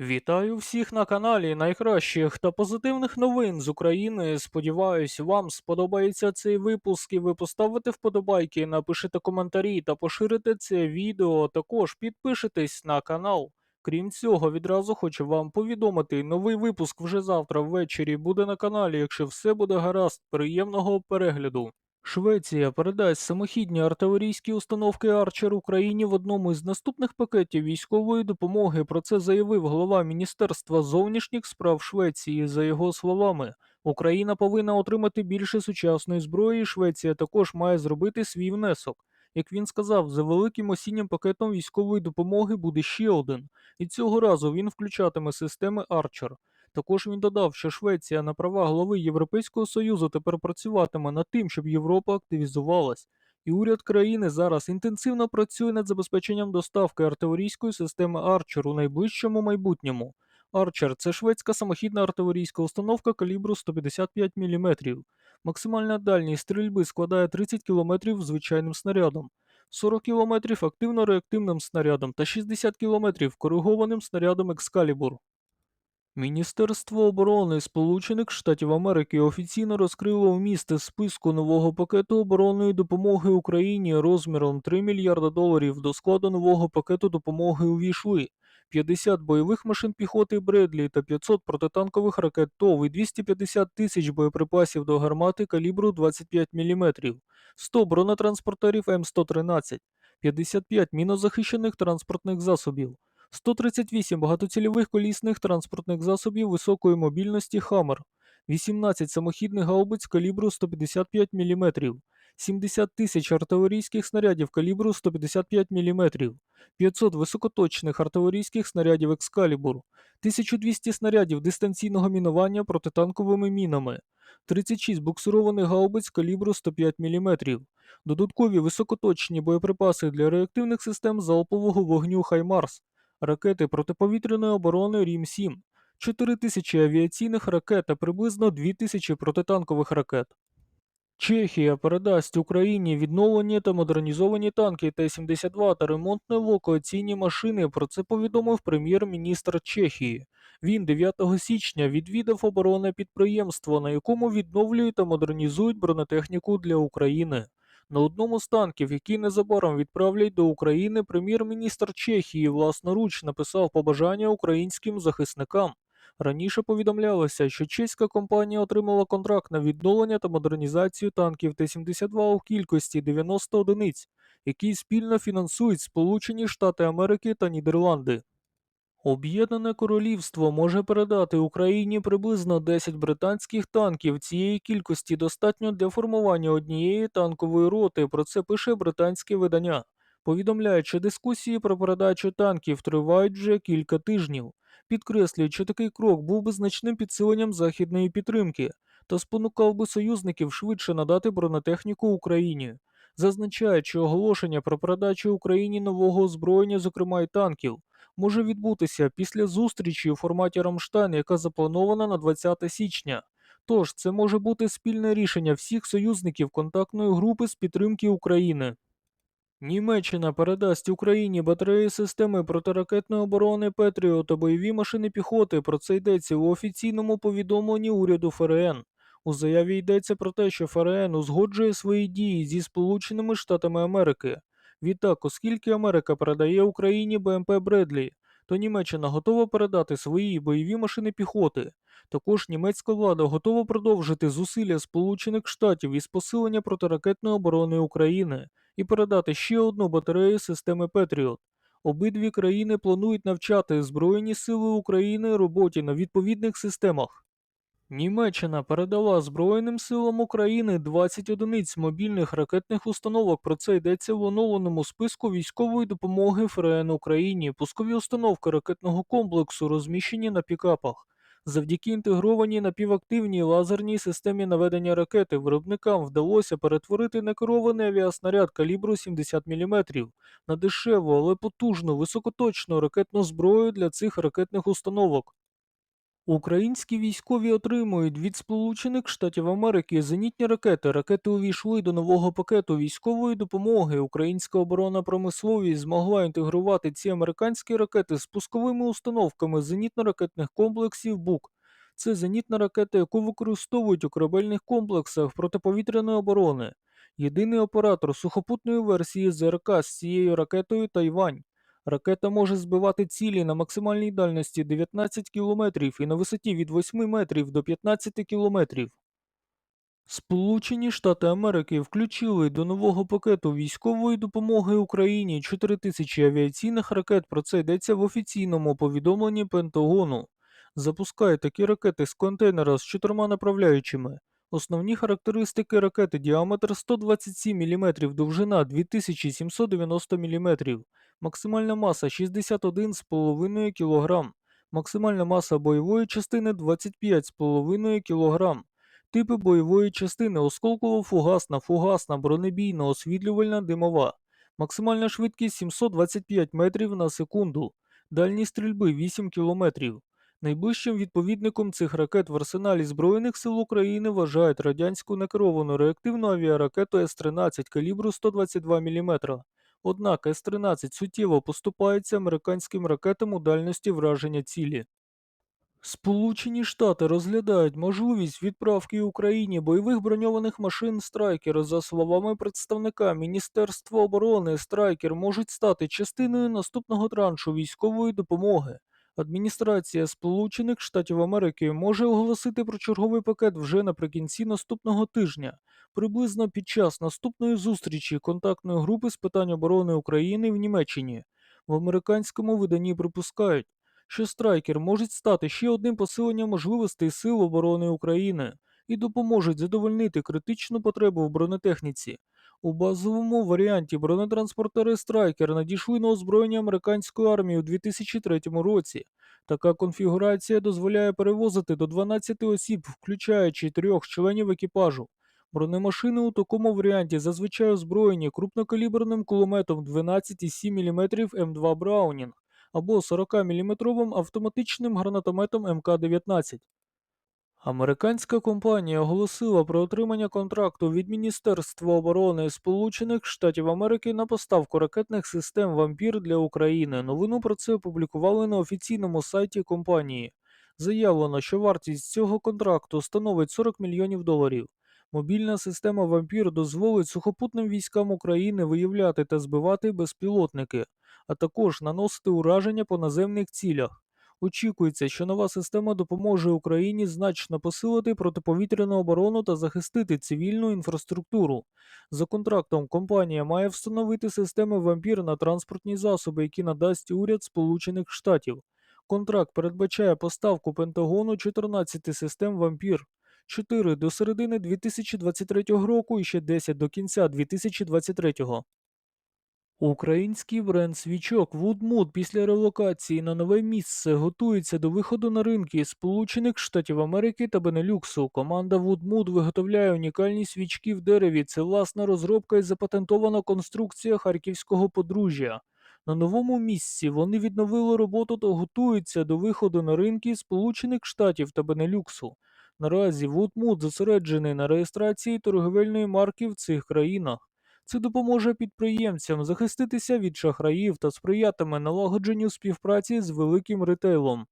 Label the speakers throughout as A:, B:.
A: Вітаю всіх на каналі найкращих та позитивних новин з України. Сподіваюсь, вам сподобається цей випуск і ви поставите вподобайки, напишете коментарі та поширите це відео. Також підпишитесь на канал. Крім цього, відразу хочу вам повідомити, новий випуск вже завтра ввечері буде на каналі. Якщо все буде гаразд, приємного перегляду. Швеція передасть самохідні артилерійські установки Арчер Україні в одному із наступних пакетів військової допомоги. Про це заявив голова Міністерства зовнішніх справ Швеції. За його словами, Україна повинна отримати більше сучасної зброї. Швеція також має зробити свій внесок. Як він сказав, за великим осіннім пакетом військової допомоги буде ще один, і цього разу він включатиме системи Арчер. Також він додав, що Швеція на права голови Європейського Союзу тепер працюватиме над тим, щоб Європа активізувалась. І уряд країни зараз інтенсивно працює над забезпеченням доставки артилерійської системи Арчер у найближчому майбутньому. Арчер це шведська самохідна артилерійська установка калібру 155 мм. Максимальна дальність стрільби складає 30 км звичайним снарядом, 40 км активно-реактивним снарядом та 60 км коригованим снарядом Екскалібур. Міністерство оборони Сполучених Штатів Америки офіційно розкрило вміст із списку нового пакету оборонної допомоги Україні розміром 3 мільярда доларів. До складу нового пакету допомоги увійшли 50 бойових машин піхоти Бредлі та 500 протитанкових ракет ТОВ і 250 тисяч боєприпасів до гармати калібру 25 мм, 100 бронетранспортерів М113, 55 мінозахищених транспортних засобів. 138 багатоцільових колісних транспортних засобів високої мобільності «Хаммер», 18 самохідних гаубиць калібру 155 мм, 70 тисяч артилерійських снарядів калібру 155 мм, 500 високоточних артилерійських снарядів «Екскалібур», 1200 снарядів дистанційного мінування протитанковими мінами, 36 буксированих гаубиць калібру 105 мм, додаткові високоточні боєприпаси для реактивних систем залпового вогню «Хаймарс», ракети протиповітряної оборони Рім-7, 4 тисячі авіаційних ракет та приблизно 2 тисячі протитанкових ракет. Чехія передасть Україні відновлені та модернізовані танки Т-72 та ремонтно-евакуаційні машини. Про це повідомив прем'єр-міністр Чехії. Він 9 січня відвідав оборонне підприємство, на якому відновлюють та модернізують бронетехніку для України. На одному з танків, які незабаром відправлять до України, прем'єр-міністр Чехії власноруч написав побажання українським захисникам. Раніше повідомлялося, що чеська компанія отримала контракт на відновлення та модернізацію танків Т-72 у кількості 90 одиниць, які спільно фінансують Сполучені Штати Америки та Нідерланди. Об'єднане Королівство може передати Україні приблизно 10 британських танків. Цієї кількості достатньо для формування однієї танкової роти. Про це пише британське видання. Повідомляють, що дискусії про передачу танків тривають вже кілька тижнів. Підкреслюють, що такий крок був би значним підсиленням західної підтримки та спонукав би союзників швидше надати бронетехніку Україні. Зазначають, що оголошення про передачу Україні нового озброєння, зокрема й танків, може відбутися після зустрічі у форматі Рамштайн, яка запланована на 20 січня. Тож це може бути спільне рішення всіх союзників контактної групи з підтримки України. Німеччина передасть Україні батареї системи протиракетної оборони Петріо та бойові машини піхоти. Про це йдеться у офіційному повідомленні уряду ФРН. У заяві йдеться про те, що ФРН узгоджує свої дії зі Сполученими Штатами Америки. Відтак, оскільки Америка передає Україні БМП Бредлі, то Німеччина готова передати свої бойові машини піхоти. Також німецька влада готова продовжити зусилля Сполучених Штатів із посилення протиракетної оборони України і передати ще одну батарею системи Петріот. Обидві країни планують навчати Збройні Сили України роботі на відповідних системах. Німеччина передала Збройним силам України 20 одиниць мобільних ракетних установок. Про це йдеться в оновленому списку військової допомоги ФРН Україні. Пускові установки ракетного комплексу розміщені на пікапах. Завдяки інтегрованій напівактивній лазерній системі наведення ракети виробникам вдалося перетворити некерований авіаснаряд калібру 70 мм на дешеву, але потужну високоточну ракетну зброю для цих ракетних установок. Українські військові отримують від Сполучених Штатів Америки зенітні ракети. Ракети увійшли до нового пакету військової допомоги. Українська оборонна промисловість змогла інтегрувати ці американські ракети з пусковими установками зенітно-ракетних комплексів БУК. Це зенітна ракета, яку використовують у корабельних комплексах протиповітряної оборони. Єдиний оператор сухопутної версії ЗРК з цією ракетою Тайвань. Ракета може збивати цілі на максимальній дальності 19 км і на висоті від 8 метрів до 15 км. Сполучені Штати Америки включили до нового пакету військової допомоги Україні 4 тисячі авіаційних ракет. Про це йдеться в офіційному повідомленні Пентагону. Запускає такі ракети з контейнера з чотирма направляючими. Основні характеристики ракети діаметр 127 мм, довжина 2790 мм, максимальна маса 61,5 кг, максимальна маса бойової частини 25,5 кг. Типи бойової частини осколково-фугасна, фугасна, бронебійна, освітлювальна, димова. Максимальна швидкість 725 метрів на секунду. Дальність стрільби 8 кілометрів. Найближчим відповідником цих ракет в арсеналі Збройних сил України вважають радянську некеровану реактивну авіаракету С-13 калібру 122 мм. Однак С-13 суттєво поступається американським ракетам у дальності враження цілі. Сполучені Штати розглядають можливість відправки Україні бойових броньованих машин Страйкер. За словами представника Міністерства оборони, Страйкер можуть стати частиною наступного траншу військової допомоги. Адміністрація Сполучених Штатів Америки може оголосити про черговий пакет вже наприкінці наступного тижня, приблизно під час наступної зустрічі контактної групи з питань оборони України в Німеччині. В американському виданні припускають, що страйкер можуть стати ще одним посиленням можливостей Сил оборони України і допоможуть задовольнити критичну потребу в бронетехніці. У базовому варіанті бронетранспортери Страйкер надійшли на озброєння американської армії у 2003 році. Така конфігурація дозволяє перевозити до 12 осіб, включаючи трьох членів екіпажу. Бронемашини у такому варіанті зазвичай озброєні крупнокаліберним кулеметом 12,7 мм М2 Браунінг або 40-мм автоматичним гранатометом МК-19. Американська компанія оголосила про отримання контракту від Міністерства оборони Сполучених Штатів Америки на поставку ракетних систем Вампір для України. Новину про це опублікували на офіційному сайті компанії. Заявлено, що вартість цього контракту становить 40 мільйонів доларів. Мобільна система Вампір дозволить сухопутним військам України виявляти та збивати безпілотники, а також наносити ураження по наземних цілях. Очікується, що нова система допоможе Україні значно посилити протиповітряну оборону та захистити цивільну інфраструктуру. За контрактом компанія має встановити системи вампір на транспортні засоби, які надасть уряд Сполучених Штатів. Контракт передбачає поставку Пентагону 14 систем вампір, 4 до середини 2023 року і ще 10 до кінця 2023. Український бренд свічок Woodmood після релокації на нове місце готується до виходу на ринки Сполучених Штатів Америки та Бенелюксу. Команда Woodmood виготовляє унікальні свічки в дереві. Це власна розробка і запатентована конструкція харківського подружжя. На новому місці вони відновили роботу та готуються до виходу на ринки Сполучених Штатів та Бенелюксу. Наразі Woodmood зосереджений на реєстрації торговельної марки в цих країнах. Це допоможе підприємцям захиститися від шахраїв та сприятиме налагодженню співпраці з великим ретейлом.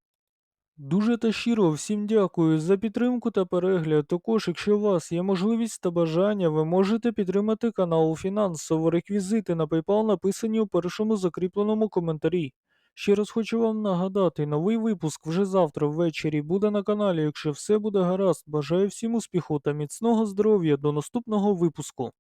A: Дуже та щиро всім дякую за підтримку та перегляд. Також, якщо у вас є можливість та бажання, ви можете підтримати канал фінансово. Реквізити на PayPal написані у першому закріпленому коментарі. Ще раз хочу вам нагадати, новий випуск вже завтра ввечері буде на каналі. Якщо все буде гаразд, бажаю всім успіху та міцного здоров'я до наступного випуску.